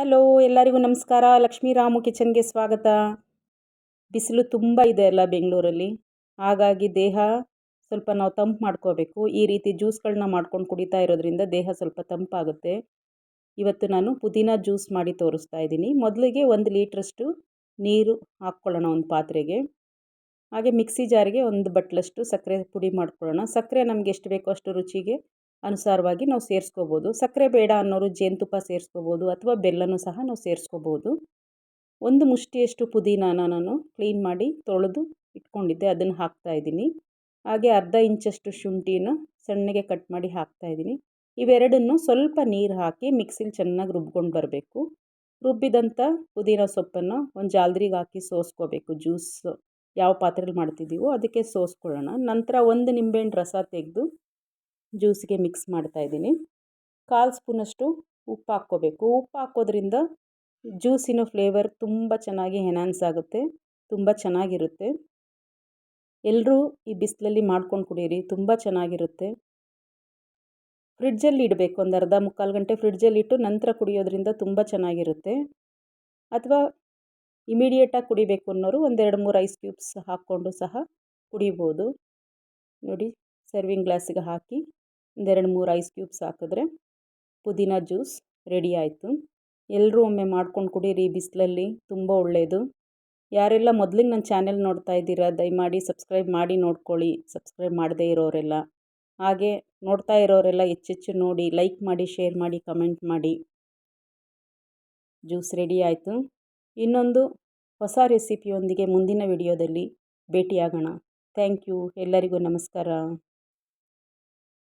Hello ಎಲ್ಲರಿಗೂ ನಮಸ್ಕಾರ. ಲಕ್ಷ್ಮೀ ರಾಮು ಕಿಚನ್ಗೆ ಸ್ವಾಗತ. ಬಿಸಿಲು ತುಂಬ ಇದೆ ಅಲ್ಲ ಬೆಂಗಳೂರಲ್ಲಿ. ಹಾಗಾಗಿ ದೇಹ ಸ್ವಲ್ಪ ನಾವು ತಂಪು ಮಾಡ್ಕೋಬೇಕು. ಈ ರೀತಿ ಜ್ಯೂಸ್ಗಳನ್ನ ಮಾಡ್ಕೊಂಡು ಕುಡಿತಾ ಇರೋದ್ರಿಂದ ದೇಹ ಸ್ವಲ್ಪ ತಂಪಾಗುತ್ತೆ. ಇವತ್ತು ನಾನು ಪುದೀನ ಜ್ಯೂಸ್ ಮಾಡಿ ತೋರಿಸ್ತಾ ಇದ್ದೀನಿ. ಮೊದಲಿಗೆ ಒಂದು ಲೀಟ್ರಷ್ಟು ನೀರು ಹಾಕ್ಕೊಳ್ಳೋಣ ಒಂದು ಪಾತ್ರೆಗೆ. ಹಾಗೆ ಮಿಕ್ಸಿ ಜಾರಿಗೆ ಒಂದು ಬಟ್ಲಷ್ಟು ಸಕ್ಕರೆ ಪುಡಿ ಮಾಡ್ಕೊಳ್ಳೋಣ. ಸಕ್ಕರೆ ನಮಗೆ ಎಷ್ಟು ಬೇಕೋ ಅಷ್ಟು ರುಚಿಗೆ ಅನುಸಾರವಾಗಿ ನಾವು ಸೇರಿಸ್ಕೋಬೋದು. ಸಕ್ಕರೆ ಬೇಡ ಅನ್ನೋರು ಜೇನುತುಪ್ಪ ಸೇರಿಸ್ಕೋಬೋದು ಅಥವಾ ಬೆಲ್ಲನೂ ಸಹ ನಾವು ಸೇರಿಸ್ಕೋಬೋದು. ಒಂದು ಮುಷ್ಟಿಯಷ್ಟು ಪುದೀನಾನ ನಾನು ಕ್ಲೀನ್ ಮಾಡಿ ತೊಳೆದು ಇಟ್ಕೊಂಡಿದ್ದೆ, ಅದನ್ನು ಹಾಕ್ತಾಯಿದ್ದೀನಿ ಹಾಗೆ ಅರ್ಧ ಇಂಚಷ್ಟು ಶುಂಠಿನ ಸಣ್ಣಗೆ ಕಟ್ ಮಾಡಿ ಹಾಕ್ತಾಯಿದ್ದೀನಿ ಇವೆರಡನ್ನು ಸ್ವಲ್ಪ ನೀರು ಹಾಕಿ ಮಿಕ್ಸಿಲಿ ಚೆನ್ನಾಗಿ ರುಬ್ಕೊಂಡು ಬರಬೇಕು. ರುಬ್ಬಿದಂಥ ಪುದೀನ ಸೊಪ್ಪನ್ನು ಒಂದು ಜಾಲ್ದ್ರಿಗೆ ಹಾಕಿ ಸೋಸ್ಕೋಬೇಕು. ಜ್ಯೂಸ್ ಯಾವ ಪಾತ್ರೆಲಿ ಮಾಡ್ತಿದ್ದೀವೋ ಅದಕ್ಕೆ ಸೋಸ್ಕೊಳ್ಳೋಣ. ನಂತರ ಒಂದು ನಿಂಬೆಹಣ್ಣು ರಸ ತೆಗೆದು ಜ್ಯೂಸಿಗೆ ಮಿಕ್ಸ್ ಮಾಡ್ತಾ ಇದ್ದೀನಿ. ಕಾಲು ಸ್ಪೂನಷ್ಟು ಉಪ್ಪು ಹಾಕ್ಕೋಬೇಕು. ಉಪ್ಪು ಹಾಕೋದ್ರಿಂದ ಜ್ಯೂಸಿನ ಫ್ಲೇವರ್ ತುಂಬ ಚೆನ್ನಾಗಿ ಎನ್ಹಾನ್ಸ್ ಆಗುತ್ತೆ, ತುಂಬ ಚೆನ್ನಾಗಿರುತ್ತೆ. ಎಲ್ಲರೂ ಈ ಬಿಸಿಲಲ್ಲಿ ಮಾಡ್ಕೊಂಡು ಕುಡೀರಿ, ತುಂಬ ಚೆನ್ನಾಗಿರುತ್ತೆ. ಫ್ರಿಡ್ಜಲ್ಲಿ ಇಡಬೇಕು, ಒಂದು ಅರ್ಧ ಮುಕ್ಕಾಲು ಗಂಟೆ ಫ್ರಿಡ್ಜಲ್ಲಿ ಇಟ್ಟು ನಂತರ ಕುಡಿಯೋದ್ರಿಂದ ತುಂಬ ಚೆನ್ನಾಗಿರುತ್ತೆ. ಅಥವಾ ಇಮಿಡಿಯೇಟಾಗಿ ಕುಡಿಬೇಕು ಅನ್ನೋರು ಒಂದೆರಡು ಮೂರು ಐಸ್ ಕ್ಯೂಬ್ಸ್ ಹಾಕ್ಕೊಂಡು ಸಹ ಕುಡಿಬೋದು. ನೋಡಿ, ಸರ್ವಿಂಗ್ ಗ್ಲಾಸಿಗೆ ಹಾಕಿ ಒಂದೆರಡು ಮೂರು ಐಸ್ ಕ್ಯೂಬ್ಸ್ ಹಾಕಿದ್ರೆ ಪುದೀನ ಜ್ಯೂಸ್ ರೆಡಿ ಆಯಿತು. ಎಲ್ಲರೂ ಒಮ್ಮೆ ಮಾಡ್ಕೊಂಡು ಕುಡೀರಿ, ಬಿಸಿಲಲ್ಲಿ ತುಂಬ ಒಳ್ಳೆಯದು ಯಾರೆಲ್ಲ ಮೊದಲಿಗೆ ನನ್ನ ಚಾನೆಲ್ ನೋಡ್ತಾ ಇದ್ದೀರಾ, ದಯಮಾಡಿ ಸಬ್ಸ್ಕ್ರೈಬ್ ಮಾಡಿ ನೋಡ್ಕೊಳ್ಳಿ. ಸಬ್ಸ್ಕ್ರೈಬ್ ಮಾಡದೇ ಇರೋರೆಲ್ಲ. ಹಾಗೆ ನೋಡ್ತಾ ಇರೋರೆಲ್ಲ ಹೆಚ್ಚೆಚ್ಚು ನೋಡಿ, ಲೈಕ್ ಮಾಡಿ, ಶೇರ್ ಮಾಡಿ, ಕಮೆಂಟ್ ಮಾಡಿ. ಜ್ಯೂಸ್ ರೆಡಿ ಆಯಿತು. ಇನ್ನೊಂದು ಹೊಸ ರೆಸಿಪಿಯೊಂದಿಗೆ ಮುಂದಿನ ವಿಡಿಯೋದಲ್ಲಿ ಭೇಟಿಯಾಗೋಣ. Thank you. ಎಲ್ಲರಿಗೂ ನಮಸ್ಕಾರ.